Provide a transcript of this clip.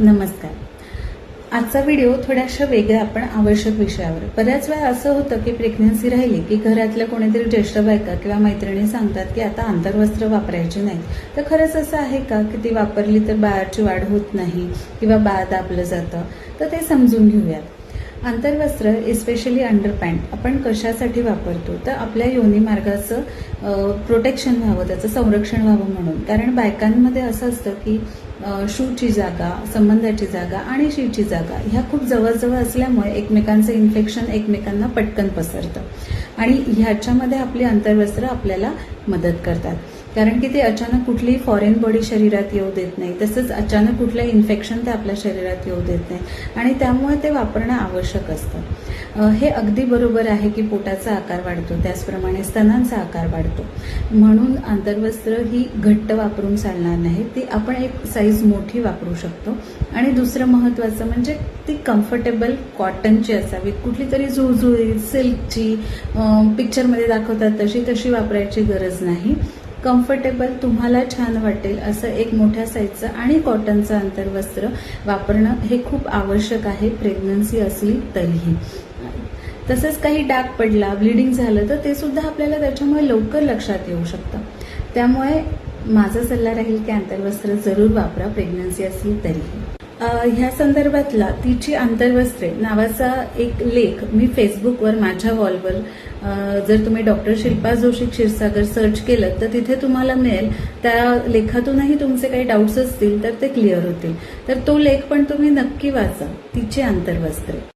नमस्कार. आजचा व्हिडिओ थोड्याशा वेगळ्या आपण आवश्यक विषयावर. बऱ्याच वेळा असं होतं की प्रेग्नन्सी राहिली की घरातल्या कोणीतरी ज्येष्ठ बायका किंवा मैत्रिणी सांगतात की आता आंतरवस्त्र वापरायची नाहीत. तर खरंच असं आहे का की ती वापरली तर बाळाची वाढ होत नाही किंवा बाळ दाबलं जातं? तर ते समजून घेऊयात. आंतरवस्त्र एस्पेशली अंडरपॅन्ट आपण कशासाठी वापरतो? तर आपल्या योनी मार्गाचं प्रोटेक्शन व्हावं त्याचं संरक्षण व्हावं म्हणून. कारण बायकांमध्ये असं असतं की शूची जागा संबंधाची जागा आणि शीची जागा ह्या खूप जवळजवळ असल्यामुळे एकमेकांचं इन्फेक्शन एकमेकांना पटकन पसरतं. आणि ह्याच्यामध्ये आपली अंतर्वस्त्र आपल्याला मदत करतात. कारण की ते अचानक कुठलीही फॉरेन बॉडी शरीरात येऊ देत नाही. तसंच अचानक कुठलं इन्फेक्शन ते आपल्या शरीरात येऊ देत नाही. आणि त्यामुळे ते वापरणं आवश्यक असतं. हे अगदी बरोबर आहे की पोटाचा आकार वाढतो. त्याचप्रमाणे स्तनांचा आकार वाढतो. म्हणून आंतरवस्त्र ही घट्ट वापरून चालणार नाही. ती आपण एक साईज मोठी वापरू शकतो. आणि दुसरं महत्त्वाचं म्हणजे ती कम्फर्टेबल कॉटनची असावी. कुठली तरी जुळजुळी सिल्कची पिक्चरमध्ये दाखवतात तशी तशी वापरायची गरज नाही. कम्फर्टेबल तुम्हाला छान वाटेल असं एक मोठ्या साईजचं आणि कॉटनचं अंतर्वस्त्र वापरणं हे खूप आवश्यक आहे. प्रेग्नन्सी असली तरीही. तसंच काही डाग पडला ब्लिडिंग झालं तर ते सुद्धा आपल्याला त्याच्यामुळे लवकर लक्षात येऊ शकतं. त्यामुळे माझा सल्ला राहील की आंतरवस्त्र जरूर वापरा प्रेग्नन्सी असली तरीही. ह्या संदर्भातला तिची आंतरवस्त्रे नावाचा एक लेख मी फेसबुकवर माझ्या वॉलवर जर तुम्ही डॉक्टर शिल्पा जोशी क्षीरसागर सर्च केलं तर तिथे तुम्हाला मिळेल. त्या लेखातूनही तुमचे काही डाऊट्स असतील तर ते क्लिअर होतील. तर तो लेख पण तुम्ही नक्की वाचा तिची आंतरवस्त्रे.